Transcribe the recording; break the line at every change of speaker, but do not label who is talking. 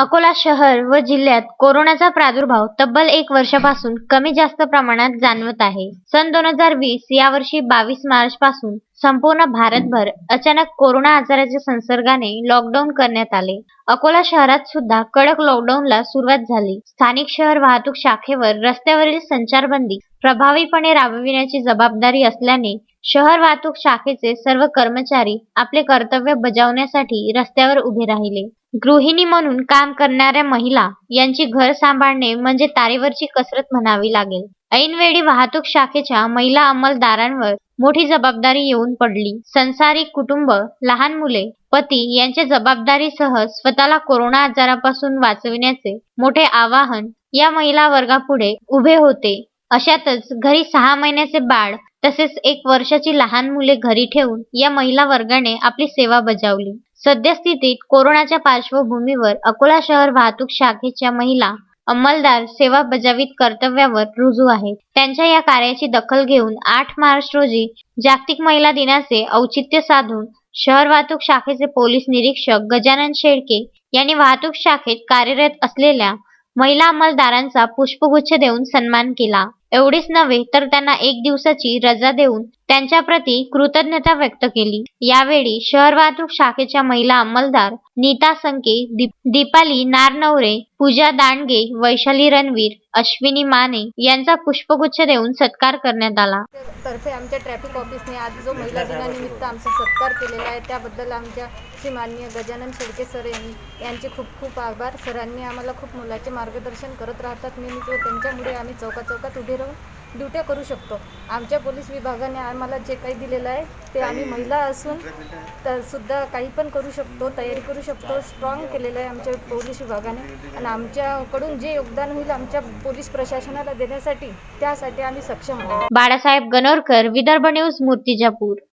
अकोला शहर व जिल्ह्यात कोरोनाचा प्रादुर्भाव तब्बल एक वर्षापासून कमी जास्त प्रमाणात जाणवत आहे. सन दोन हजार वीस या वर्षी बावीस मार्च पासून संपूर्ण भारतभर अचानक कोरोना आजाराच्या संसर्गाने लॉकडाऊन करण्यात आले. अकोला शहरात सुद्धा कडक लॉकडाऊनला सुरुवात झाली. स्थानिक शहर वाहतूक शाखेवर रस्त्यावरील संचारबंदी प्रभावीपणे राबविण्याची जबाबदारी असल्याने शहर वाहतूक शाखेचे सर्व कर्मचारी आपले कर्तव्य बजावण्यासाठी रस्त्यावर उभे राहिले. गृहिणी म्हणून काम करणाऱ्या महिला यांची घर सांभाळणे म्हणजे तारेवरची कसरत म्हणावी लागेल. ऐनवेळी वाहतूक शाखेच्या महिला अंमलदारांवर मोठी जबाबदारी येऊन पडली. संसारिक कुटुंब, लहान मुले, पती यांच्या जबाबदारीसह स्वतःला कोरोना आजारापासून वाचविण्याचे मोठे आवाहन या महिला वर्गापुढे उभे होते. अशातच घरी सहा महिन्याचे बाळ तसेच एक वर्षाची लहान मुले घरी ठेवून या महिला वर्गाने आपली सेवा बजावली. सद्यस्थितीत कोरोनाच्या पार्श्वभूमीवर अकोला शहर वाहतूक शाखेच्या महिला अंमलदार सेवा बजावीत कर्तव्यावर रुजू आहेत. त्यांच्या या कार्याची दखल घेऊन आठ मार्च रोजी जागतिक महिला दिनाचे औचित्य साधून शहर वाहतूक शाखेचे पोलीस निरीक्षक गजानन शेळके यांनी वाहतूक शाखेत कार्यरत असलेल्या महिला अंमलदारांचा पुष्पगुच्छ देऊन सन्मान केला. एवढेच नव्हे तर त्यांना एक दिवसाची रजा देऊन त्यांच्याप्रती कृतज्ञता व्यक्त केली. यावेळी शहर वाहतूक शाखेच्या महिला अंमलदार नीता संके, दीपाली नारनवरे, पूजा दांडगे, वैशाली रणवीर, अश्विनी माने यांचा पुष्पगुच्छ देऊन सत्कार करण्यात आला.
तर्फे आमच्या ट्रॅफिक ऑफिसने आज जो महिला दिनानिमित्त आमचा सत्कार केलेला आहे त्याबद्दल आमच्या श्री माननीय गजानन शेळके सर यांनी यांचे खूप खूप आभार सरांनी आम्हाला खूप मुलाचे मार्गदर्शन करत राहतात नेहमीच व त्यांच्यामुळे आम्ही चौकाचौकात उभे राहून ड्युट्या करू शकतो. आमच्या पोलीस विभागाने आम्हाला जे काही दिलेलं आहे ते आम्ही महिला असून तर सुद्धा काही पण करू शकतो तयारी करू शकतो. स्ट्रॉंग केलेलं आहे आमच्या पोलीस विभागाने. आणि आमच्याकडून जे योगदान होईल आमच्या पोलीस प्रशासनाला देण्यासाठी त्यासाठी आम्ही सक्षम आहोत.
बाळासाहेब गणोरकर, विदर्भ न्यूज, मूर्तिजापूर.